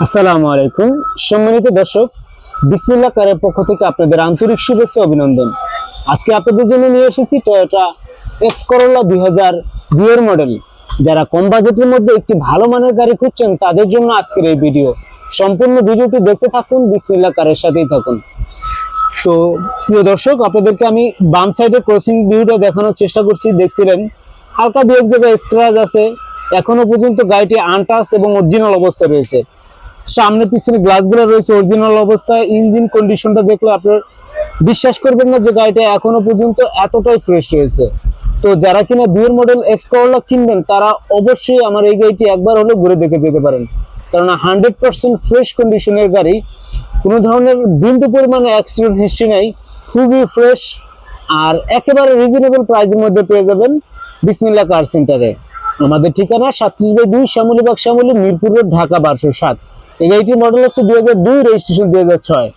আসসালামু আলাইকুম। সম্মানিত দর্শক, বিসমিল্লাহ কারের পক্ষ থেকে আপনাদের আন্তরিক শুভেচ্ছা অভিনন্দন। আজকে আপনাদের জন্য নিয়ে এসেছি টয়োটা এক্স করোলা দুই হাজার দুইয়ের মডেল। যারা কম বাজেটের মধ্যে একটি ভালো মানের গাড়ি খুঁজছেন, তাদের জন্য আজকের এই ভিডিও। সম্পূর্ণ ভিডিওটি দেখতে থাকুন, বিসমিল্লাহ কারের সাথেই থাকুন। তো, প্রিয় দর্শক, আপনাদেরকে আমি বাম সাইডে ক্রসিং ভিউটা দেখানোর চেষ্টা করছি। দেখছিলেন, হালকা দু এক জায়গায় স্ক্র্যাচ আছে। এখনও পর্যন্ত গাড়িটি আনটাস এবং অরিজিনাল অবস্থায় রয়েছে। সামনে পিছনে গ্লাসগুলো রয়েছে অরিজিনাল অবস্থায় ইঞ্জিন কন্ডিশনটা দেখলে আপনার বিশ্বাস করবেন না যে গাড়িটা এখনও পর্যন্ত এতটাই ফ্রেশ রয়েছে। তো যারা কিনা দুয়ের মডেল এক্স করোলা কিনবেন, তারা অবশ্যই আমার এই গাড়িটি একবার হলেও ঘুরে দেখে যেতে পারেন। কেননা হান্ড্রেড পার্সেন্ট ফ্রেশ কন্ডিশনের গাড়ি, কোনো ধরনের বিন্দু পরিমাণে অ্যাক্সিডেন্ট হিস্ট্রি নাই, খুবই ফ্রেশ আর একেবারে রিজনেবল প্রাইসের মধ্যে পেয়ে যাবেন বিসমিল্লা কার সেন্টারে আমাদের ঠিকানা সাতত্রিশ বাই দুই শ্যামলীবাগ শ্যামলী মিরপুর রোড, ঢাকা বারোশো সাত। এই গাড়িটির মডেল হচ্ছে হাজার দুই রেজিস্ট্রেশন দুই হাজার ছয়।